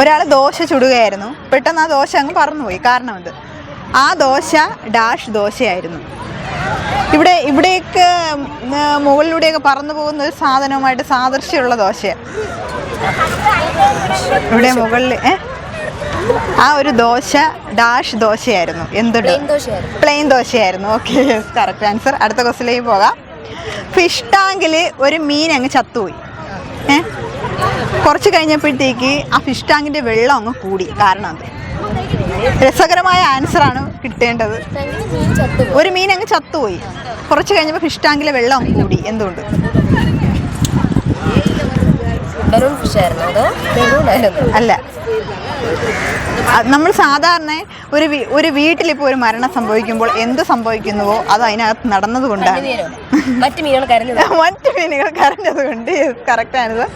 ഒരാൾ ദോശ ചുടുകയായിരുന്നു. പെട്ടെന്ന് ആ ദോശ അങ്ങ് പറന്നുപോയി. കാരണം എന്ത്? ആ ദോശ ഡാഷ് ദോശയായിരുന്നു. ഇവിടെ ഇവിടെയൊക്കെ മുകളിലൂടെയൊക്കെ പറന്നു പോകുന്ന ഒരു സാധനവുമായിട്ട് സാദൃശ്യമുള്ള ദോശയാണ് ഇവിടെ മുകളിൽ ആ ഒരു ദോശ ഡാഷ് ദോശയായിരുന്നു. എന്തുണ്ട്? പ്ലെയിൻ ദോശയായിരുന്നു. ഓക്കെ കറക്റ്റ് ആൻസർ അടുത്ത ക്വസ്റ്റിലേക്ക് പോകാം. ഫിഷ് ടാങ്കിൽ ഒരു മീൻ അങ്ങ് ചത്തുപോയി. ഏ? കുറച്ച് കഴിഞ്ഞപ്പോഴത്തേക്ക് ആ ഫിഷ് ടാങ്കിന്റെ വെള്ളം അങ്ങ് കൂടി. കാരണം അത്. രസകരമായ ആണ് കിട്ടേണ്ടത്. ഒരു മീൻ അങ്ങ് ചത്തുപോയി. കുറച്ച് കഴിഞ്ഞപ്പോൾ ഫിഷ് ടാങ്കിലെ വെള്ളം കൂടി. എന്തുകൊണ്ട്? ബലൂൺ ഫിഷ് ആയിരുന്നു. അതോ ബലൂൺ ആയിരുന്നു അല്ല നമ്മൾ സാധാരണ ഒരു ഒരു വീട്ടിലിപ്പോൾ ഒരു മരണം സംഭവിക്കുമ്പോൾ എന്ത് സംഭവിക്കുന്നുവോ അത് അതിനകത്ത് നടന്നതുകൊണ്ടാണ് മറ്റു മീനുകൾ കരഞ്ഞത് മറ്റു മീനുകൾ കരഞ്ഞത് കൊണ്ട്. കറക്റ്റ് ആണിത്.